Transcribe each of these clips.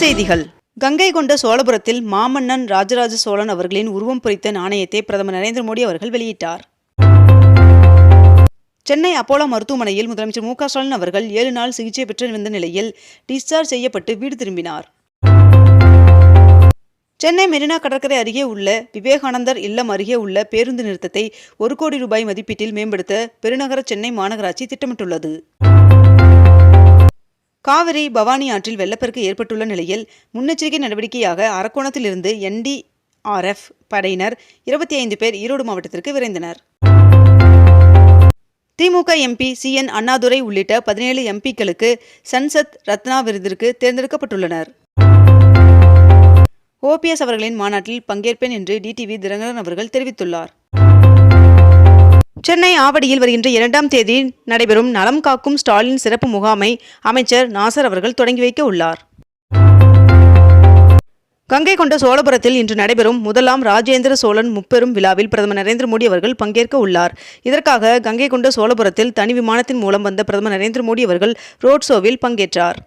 செய்திகள். கங்கை கொண்ட சோழபுரத்தில் மாமன்னன் ராஜராஜ சோழன் அவர்களின் உருவம் பொறித்த நாணயத்தை பிரதமர் நரேந்திர மோடி அவர்கள் வெளியிட்டார். சென்னை அப்போலோ மருத்துவமனையில் முதலமைச்சர் மு ஸ்டாலின் அவர்கள் ஏழு நாள் சிகிச்சை பெற்று வந்த நிலையில் டிஸ்சார்ஜ் செய்யப்பட்டு வீடு திரும்பினார். சென்னை மெரினா கடற்கரை அருகே உள்ள விவேகானந்தர் இல்லம் அருகே உள்ள பேருந்து நிறுத்தத்தை ஒரு கோடி ரூபாய் மதிப்பீட்டில் மேம்படுத்த பெருநகர சென்னை மாநகராட்சி திட்டமிட்டுள்ளது. காவிரி பவானி ஆற்றில் வெள்ளப்பெருக்கு ஏற்பட்டுள்ள நிலையில் முன்னெச்சரிக்கை நடவடிக்கையாக அரக்கோணத்திலிருந்து என்டிஆர்எஃப் படையினர் இருபத்தி ஐந்து பேர் ஈரோடு மாவட்டத்திற்கு விரைந்தனர். DMK MP C N Annadurai உள்ளிட்ட பதினேழு எம்பிக்களுக்கு சன்சத் ரத்னா விருதிற்கு தேர்ந்தெடுக்கப்பட்டுள்ளனர். ஓபிஎஸ் அவர்களின் மாநாட்டில் பங்கேற்பேன் என்று டிடிவி தினகரன் அவர்கள் தெரிவித்துள்ளார். சென்னை ஆவடியில் வருகின்ற இரண்டாம் தேதி நடைபெறும் நலம் காக்கும் ஸ்டாலின் சிறப்பு முகாமை அமைச்சர் நாசர் அவர்கள் தொடங்கி வைக்க உள்ளார். கங்கை கொண்ட சோழபுரத்தில் இன்று நடைபெறும் முதலாம் ராஜேந்திர சோழன் முப்பெரும் விழாவில் பிரதமர் நரேந்திர மோடி அவர்கள் பங்கேற்க உள்ளார். இதற்காக கங்கை கொண்ட சோழபுரத்தில் தனி விமானத்தின் மூலம் வந்த பிரதமர் நரேந்திர மோடி அவர்கள் ரோட் ஷோவில் பங்கேற்றார்.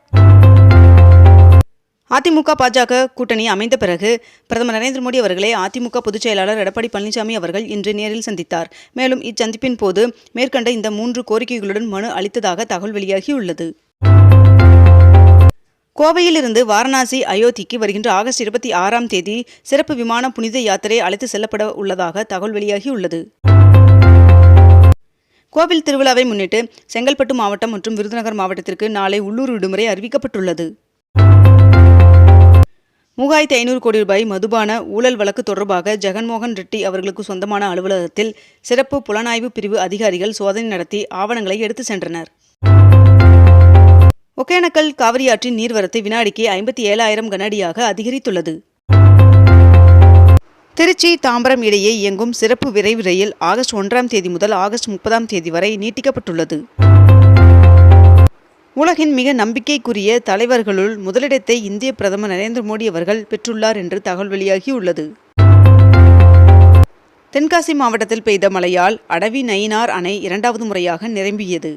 அதிமுக பாஜக கூட்டணி அமைந்த பிறகு பிரதமர் நரேந்திர மோடி அவர்களை அதிமுக பொதுச் செயலாளர் எடப்பாடி பழனிசாமி அவர்கள் இன்று நேரில் சந்தித்தார். மேலும் இச்சந்திப்பின் போது மேற்கண்ட இந்த மூன்று கோரிக்கைகளுடன் மனு அளித்ததாக தகவல் வெளியாகியுள்ளது. கோவையிலிருந்து வாரணாசி அயோத்திக்கு வருகின்ற ஆகஸ்ட் இருபத்தி ஆறாம் தேதி சிறப்பு விமான புனித யாத்திரை அழைத்து செல்லப்பட உள்ளதாக தகவல் வெளியாகியுள்ளது. கோவில் திருவிழாவை முன்னிட்டு செங்கல்பட்டு மாவட்டம் மற்றும் விருதுநகர் மாவட்டத்திற்கு நாளை உள்ளூர் விடுமுறை அறிவிக்கப்பட்டுள்ளது. மூவாயிரத்தி ஐநூறு கோடி ரூபாய் மதுபான ஊழல் வழக்கு தொடர்பாக ஜெகன்மோகன் ரெட்டி அவர்களுக்கு சொந்தமான அலுவலகத்தில் சிறப்பு புலனாய்வு பிரிவு அதிகாரிகள் சோதனை நடத்தி ஆவணங்களை எடுத்து சென்றனர். ஒகேனக்கல் காவிரியாற்றின் நீர்வரத்து வினாடிக்கு ஐம்பத்தி ஏழாயிரம் கனஅடியாக அதிகரித்துள்ளது. திருச்சி தாம்பரம் இடையே இயங்கும் சிறப்பு விரைவு ரயில் ஆகஸ்ட் ஒன்றாம் தேதி முதல் ஆகஸ்ட் முப்பதாம் தேதி வரை நீட்டிக்கப்பட்டுள்ளது. உலகின் மிக நம்பிக்கைக்குரிய தலைவர்களுள் முதலிடத்தை இந்திய பிரதமர் நரேந்திர மோடி அவர்கள் பெற்றுள்ளார் என்று தகவல் வெளியாகியுள்ளது தென்காசி மாவட்டத்தில் பெய்த மழையால் அடவி நயினார் அணை இரண்டாவது முறையாக நிரம்பியது.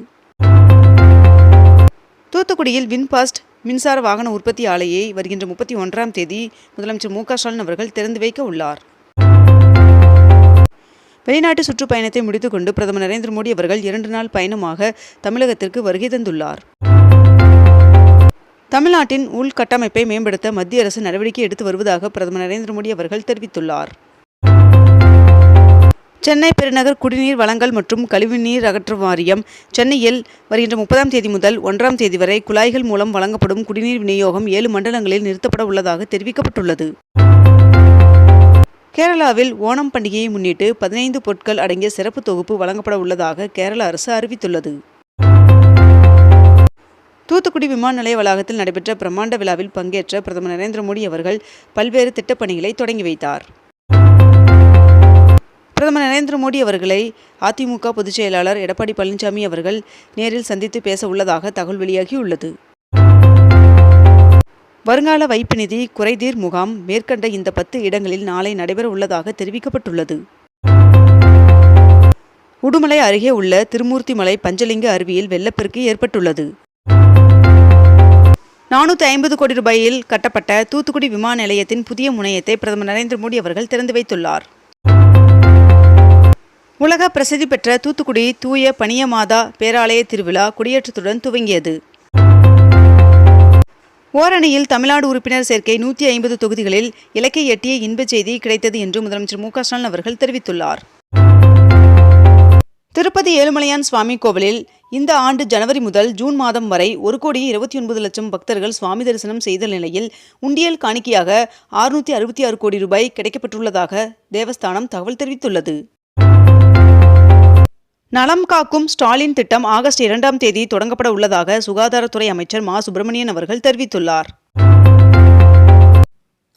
தூத்துக்குடியில் வின்பாஸ்ட் மின்சார வாகன உற்பத்தி ஆலையை வருகின்ற முப்பத்தி ஒன்றாம் தேதி முதலமைச்சர் மு ஸ்டாலின் அவர்கள் திறந்து வைக்க உள்ளார். வெளிநாட்டு சுற்றுப்பயணத்தை முடித்துக்கொண்டு பிரதமர் நரேந்திர மோடி அவர்கள் இரண்டு நாள் பயணமாக தமிழகத்திற்கு வருகை தந்துள்ளார். தமிழ்நாட்டின் உள்கட்டமைப்பை மேம்படுத்த மத்திய அரசு நடவடிக்கை எடுத்து வருவதாக பிரதமர் நரேந்திர மோடி அவர்கள் தெரிவித்துள்ளார். சென்னை பெருநகர் குடிநீர் வழங்கல் மற்றும் கழிவுநீர் அகற்றும் வாரியம் சென்னையில் வருகின்ற முப்பதாம் தேதி முதல் ஒன்றாம் தேதி வரை குழாய்கள் மூலம் வழங்கப்படும் குடிநீர் விநியோகம் ஏழு மண்டலங்களில் நிறுத்தப்பட உள்ளதாக தெரிவிக்கப்பட்டுள்ளது. கேரளாவில் ஓணம் பண்டிகையை முன்னிட்டு பதினைந்து பொருட்கள் அடங்கிய சிறப்பு தொகுப்பு வழங்கப்பட உள்ளதாக கேரள அரசு அறிவித்துள்ளது. தூத்துக்குடி விமான நிலைய வளாகத்தில் நடைபெற்ற பிரம்மாண்ட விழாவில் பங்கேற்ற பிரதமர் நரேந்திர மோடி அவர்கள் பல்வேறு திட்டப்பணிகளை தொடங்கி வைத்தார். பிரதமர் நரேந்திர மோடி அவர்களை அதிமுக பொதுச் செயலாளர் எடப்பாடி பழனிசாமி அவர்கள் நேரில் சந்தித்து பேச உள்ளதாக தகவல் வெளியாகியுள்ளது. வருங்கால வைப்பு நிதி குறைதீர் முகாம் மேற்கண்ட இந்த பத்து இடங்களில் நாளை நடைபெற உள்ளதாக தெரிவிக்கப்பட்டுள்ளது. உடுமலை அருகே உள்ள திருமூர்த்திமலை பஞ்சலிங்க அருவியில் வெள்ளப்பெருக்கு ஏற்பட்டுள்ளது. நானூற்றி ஐம்பது கோடி ரூபாயில் கட்டப்பட்ட தூத்துக்குடி விமான நிலையத்தின் புதிய முனையத்தை பிரதமர் நரேந்திர மோடி அவர்கள் திறந்து வைத்துள்ளார். உலக பிரசித்தி பெற்ற தூத்துக்குடி தூய பனியமாதா பேராலய திருவிழா கொடியேற்றத்துடன் துவங்கியது. ஓரணியில் தமிழ்நாடு உறுப்பினர் சேர்க்கை நூற்றி ஐம்பது தொகுதிகளில் இலக்கை எட்டிய இன்பச் செய்தி கிடைத்தது என்று முதலமைச்சர் மு க ஸ்டாலின் அவர்கள் தெரிவித்துள்ளார். திருப்பதி ஏழுமலையான் சுவாமி கோவிலில் இந்த ஆண்டு ஜனவரி முதல் ஜூன் மாதம் வரை ஒரு கோடியே இருபத்தி ஒன்பது லட்சம் பக்தர்கள் சுவாமி தரிசனம் செய்த நிலையில் உண்டியல் காணிக்கையாக ஆறுநூற்றி அறுபத்தி ஆறு கோடி ரூபாய் கிடைக்கப்பட்டுள்ளதாக தேவஸ்தானம் தகவல் தெரிவித்துள்ளது. நலம் காக்கும் ஸ்டாலின் திட்டம் ஆகஸ்ட் இரண்டாம் தேதி தொடங்கப்பட உள்ளதாக சுகாதாரத்துறை அமைச்சர் மா சுப்பிரமணியன் அவர்கள் தெரிவித்துள்ளார்.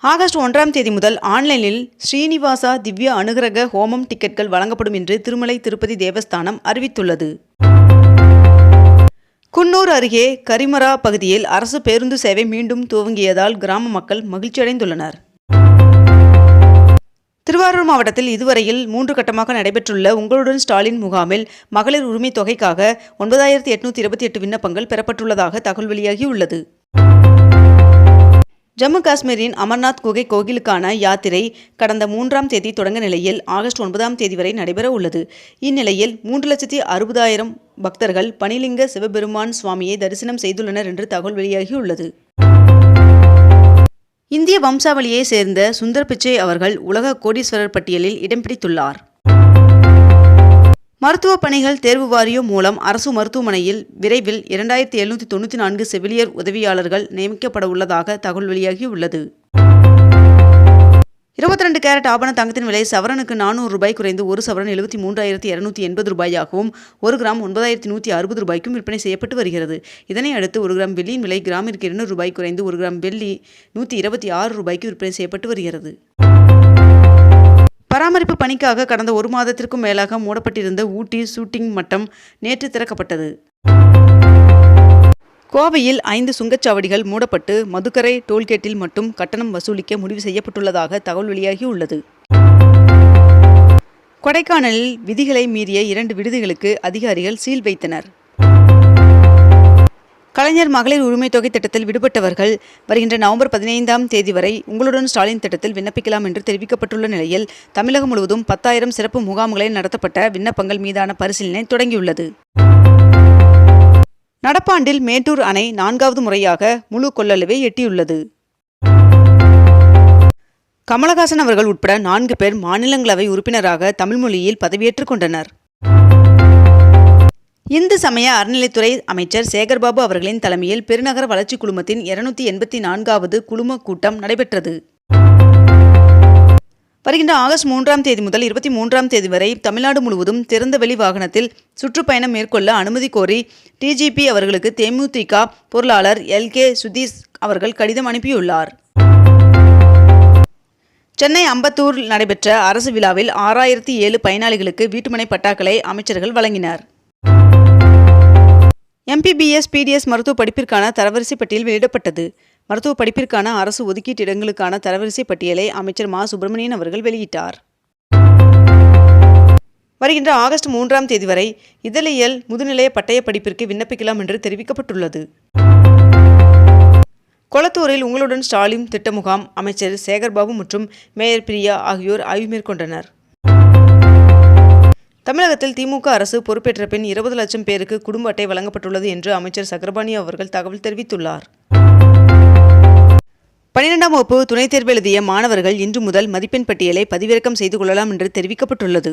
ஆகஸ்ட் ஒன்றாம் தேதி முதல் ஆன்லைனில் ஸ்ரீனிவாசா திவ்ய அனுகிரக ஹோமம் டிக்கெட்கள் வழங்கப்படும் என்று திருமலை திருப்பதி தேவஸ்தானம் அறிவித்துள்ளது. குன்னூர் அருகே கரிமரா பகுதியில் அரசு பேருந்து சேவை மீண்டும் துவங்கியதால் கிராம மக்கள் மகிழ்ச்சியடைந்துள்ளனர். திருவாரூர் மாவட்டத்தில் இதுவரையில் மூன்று கட்டமாக நடைபெற்றுள்ள உங்களுடன் ஸ்டாலின் முகாமில் மகளிர் உரிமை தொகைக்காக ஒன்பதாயிரத்தி எட்நூத்தி இருபத்தி எட்டு விண்ணப்பங்கள் பெறப்பட்டுள்ளதாக தகவல் வெளியாகியுள்ளது. ஜம்மு காஷ்மீரின் அமர்நாத் குகை கோயிலுக்கான யாத்திரை கடந்த மூன்றாம் தேதி தொடங்க நிலையில் ஆகஸ்ட் ஒன்பதாம் தேதி வரை நடைபெற உள்ளது. இந்நிலையில் மூன்று லட்சத்தி அறுபதாயிரம் பக்தர்கள் பனிலிங்க சிவபெருமான் சுவாமியை தரிசனம் செய்துள்ளனர் என்று தகவல் வெளியாகியுள்ளது. இந்திய வம்சாவளியை சேர்ந்த சுந்தர் பிச்சை அவர்கள் உலக கோடீஸ்வரர் பட்டியலில் இடம் பிடித்துள்ளார். மருத்துவ பணிகள் தேர்வு வாரியம் மூலம் அரசு மருத்துவமனையில் விரைவில் இரண்டாயிரத்தி எழுநூற்றி தொண்ணூற்றி நான்கு செவிலியர் உதவியாளர்கள் நியமிக்கப்பட உள்ளதாக தகவல் வெளியாகியுள்ளது. இருபத்தி ரெண்டு கேரட் ஆபண தங்கத்தின் விலை சவரனுக்கு நானூறு ரூபாய் குறைந்து ஒரு சவரன் எழுபத்தி மூன்றாயிரத்தி இரநூத்தி எண்பது ரூபாயாகவும் ஒரு கிராம் ஒன்பதாயிரத்தி நூற்றி அறுபது ரூபாய்க்கும் விற்பனை செய்யப்பட்டு வருகிறது. இதனை அடுத்து ஒரு கிராம் வெள்ளியின் விலை கிராமிற்கு இருநூறு ரூபாய் குறைந்து ஒரு கிராம் வெள்ளி நூற்றி இருபத்தி ஆறு ரூபாய்க்கு விற்பனை செய்யப்பட்டு வருகிறது. பராமரிப்பு பணிக்காக கடந்த ஒரு மாதத்திற்கும் மேலாக மூடப்பட்டிருந்த ஊட்டி ஷூட்டிங் மட்டம் நேற்று திறக்கப்பட்டது. கோவையில் ஐந்து சுங்கச்சாவடிகள் மூடப்பட்டு மதுக்கரை டோல்கேட்டில் மட்டும் கட்டணம் வசூலிக்க முடிவு செய்யப்பட்டுள்ளதாக தகவல் வெளியாகியுள்ளது. கொடைக்கானலில் விதிகளை மீறிய இரண்டு விடுதிகளுக்கு அதிகாரிகள் சீல் வைத்தனர். கலைஞர் மகளிர் உரிமை தொகை திட்டத்தில் விடுபட்டவர்கள் வருகின்ற நவம்பர் பதினைந்தாம் தேதி வரை உங்களுடன் ஸ்டாலின் திட்டத்தில் விண்ணப்பிக்கலாம் என்று தெரிவிக்கப்பட்டுள்ள நிலையில் தமிழகம் முழுவதும் பத்தாயிரம் சிறப்பு முகாம்களில் நடத்தப்பட்ட விண்ணப்பங்கள் மீதான பரிசீலனை தொடங்கியுள்ளது. நடப்பாண்டில் மேட்டூர் அணை நான்காவது முறையாக முழு கொள்ளளவை எட்டியுள்ளது. கமலஹாசன் அவர்கள் உட்பட நான்கு பேர் மாநிலங்களவை உறுப்பினராக தமிழ் மொழியில் பதவியேற்றுக் கொண்டனர். இந்து சமய அறநிலைத்துறை அமைச்சர் சேகர்பாபு அவர்களின் தலைமையில் பெருநகர வளர்ச்சி குழுமத்தின் இருநூத்தி எண்பத்தி நான்காவது குழும கூட்டம் நடைபெற்றது. வருகின்ற ஆகஸ்ட் மூன்றாம் தேதி முதல் இருபத்தி மூன்றாம் தேதி வரை தமிழ்நாடு முழுவதும் திறந்தவெளி வாகனத்தில் சுற்றுப்பயணம் மேற்கொள்ள அனுமதி கோரி டிஜிபி அவர்களுக்கு தேமுதிக பொருளாளர் எல் கே சுதீஷ் அவர்கள் கடிதம் அனுப்பியுள்ளார். சென்னை அம்பத்தூர் நடைபெற்ற அரசு விழாவில் ஆறாயிரத்தி ஏழு பயனாளிகளுக்கு வீட்டுமனை பட்டாக்களை அமைச்சர்கள் வழங்கினர். எம்பிபிஎஸ் பிடிஎஸ் மருத்துவ படிப்பிற்கான தரவரிசை பட்டியல் வெளியிடப்பட்டது. மருத்துவ படிப்பிற்கான அரசு ஒதுக்கீட்டு இடங்களுக்கான தரவரிசை பட்டியலை அமைச்சர் மா. சுப்பிரமணியன் அவர்கள் வெளியிட்டார். வருகின்ற ஆகஸ்ட் மூன்றாம் தேதி வரை இதழியல் முதுநிலைய பட்டய படிப்பிற்கு விண்ணப்பிக்கலாம் என்று தெரிவிக்கப்பட்டுள்ளது. கொளத்தூரில் உங்களுடன் ஸ்டாலின் திட்ட முகாம் அமைச்சர் சேகர்பாபு மற்றும் மேயர் பிரியா ஆகியோர் ஆய்வு மேற்கொண்டனர். தமிழகத்தில் திமுக அரசு பொறுப்பேற்ற பின் இருபது லட்சம் பேருக்கு குடும்ப அட்டை வழங்கப்பட்டுள்ளது என்று அமைச்சர் சக்கரபாணி அவர்கள் தகவல் தெரிவித்துள்ளார். பனிரெண்டாம் வகுப்பு துணைத் தேர்வு எழுதிய மாணவர்கள் இன்று முதல் மதிப்பெண் பட்டியலை பதிவிறக்கம் செய்து கொள்ளலாம் என்று தெரிவிக்கப்பட்டுள்ளது.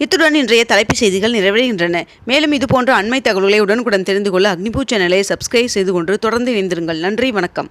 இத்துடன் இன்றைய தலைப்புச் செய்திகள் நிறைவடைகின்றன. மேலும் இதுபோன்ற அண்மை தகவல்களை உடனுக்குடன் தெரிந்து கொள்ள அக்னிபூ சேனலை சப்ஸ்கிரைப் செய்து கொண்டு தொடர்ந்து இணைந்திருங்கள். நன்றி வணக்கம்.